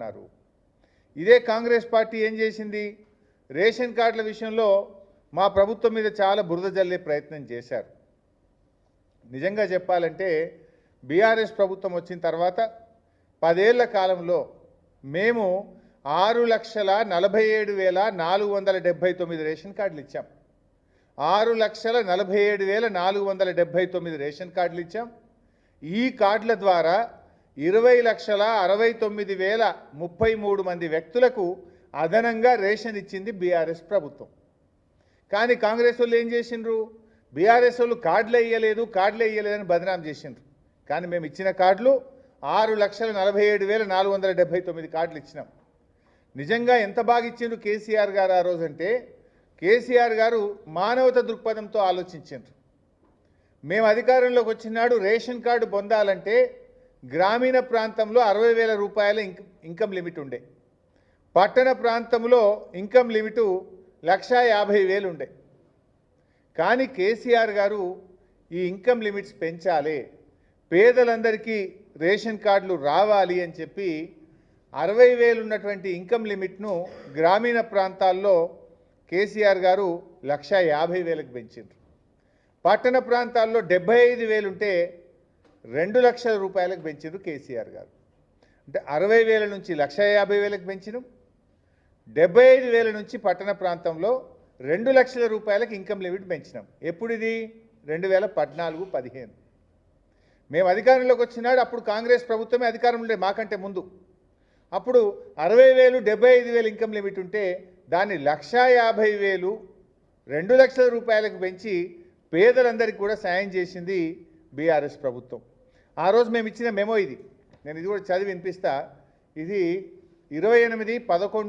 చేసుకుంటున్నారు ఇదే కాంగ్రెస్ పార్టీ ఏం చేసింది? రేషన్ కార్డుల విషయంలో మా ప్రభుత్వం మీద చాలా బురద జల్లే ప్రయత్నం చేశారు. నిజంగా చెప్పాలంటే బీఆర్ఎస్ ప్రభుత్వం వచ్చిన తర్వాత పదేళ్ళ కాలంలో మేము ఆరు లక్షల నలభై ఏడు వేల నాలుగు వందల డెబ్భై తొమ్మిది రేషన్ కార్డులు ఇచ్చాం. ఆరు లక్షల నలభై ఏడు వేల నాలుగు వందల డెబ్భై తొమ్మిది రేషన్ కార్డులు ఇచ్చాం. ఈ కార్డుల ద్వారా ఇరవై లక్షల అరవై తొమ్మిది వేల ముప్పై మూడు మంది వ్యక్తులకు అదనంగా రేషన్ ఇచ్చింది బీఆర్ఎస్ ప్రభుత్వం. కానీ కాంగ్రెస్ వాళ్ళు ఏం చేసిండ్రు? బీఆర్ఎస్ వాళ్ళు కార్డులే ఇయ్యలేదు కార్డులే ఇయ్యలేదని బదనాం చేసిండ్రు. కానీ మేము ఇచ్చిన కార్డులు ఆరు లక్షల నలభై ఏడు వేల నాలుగు వందల డెబ్బై తొమ్మిది కార్డులు ఇచ్చినాం. నిజంగా ఎంత బాగా ఇచ్చిండ్రు కేసీఆర్ గారు ఆ రోజంటే కేసీఆర్ గారు మానవత దృక్పథంతో ఆలోచించిండ్రు. మేము అధికారంలోకి వచ్చినాడు రేషన్ కార్డు పొందాలంటే గ్రామీణ ప్రాంతంలో అరవై వేల రూపాయల ఇంక ఇన్కమ్ లిమిట్ ఉండే. పట్టణ ప్రాంతంలో ఇన్కమ్ లిమిటు లక్ష యాభై వేలు ఉండే. కానీ కేసీఆర్ గారు ఈ ఇన్కమ్ లిమిట్స్ పెంచాలి. పేదలందరికీ రేషన్ కార్డులు రావాలి అని చెప్పి అరవై వేలు ఉన్నటువంటి ఇన్కమ్ లిమిట్ను గ్రామీణ ప్రాంతాల్లో కేసీఆర్ గారు లక్ష యాభై వేలకు పెంచిండ్రు. పట్టణ ప్రాంతాల్లో డెబ్బై ఐదు వేలుంటే రెండు లక్షల రూపాయలకు పెంచారు కేసీఆర్ గారు. అంటే అరవై వేల నుంచి లక్ష యాభై వేలకు పెంచినం డెబ్బై ఐదు వేల నుంచి పట్టణ ప్రాంతంలో రెండు లక్షల రూపాయలకు ఇన్కమ్ లిమిట్ పెంచినాం. ఎప్పుడు ఇది రెండు వేల పద్నాలుగు పదిహేను. మేము అధికారంలోకి వచ్చినాడు అప్పుడు కాంగ్రెస్ ప్రభుత్వమే అధికారం ఉండే మాకంటే ముందు. అప్పుడు అరవై వేలు డెబ్బై ఐదు వేలు ఇన్కమ్ లిమిట్ ఉంటే దాన్ని లక్ష యాభై వేలు రెండు లక్షల రూపాయలకు పెంచి పేదలందరికీ కూడా సాయం చేసింది బీఆర్ఎస్ ప్రభుత్వం. ఆ రోజు మేము ఇచ్చిన మెమో ఇది. నేను ఇది కూడా చదివి వినిపిస్తా. ఇది ఇరవై ఎనిమిది పదకొండు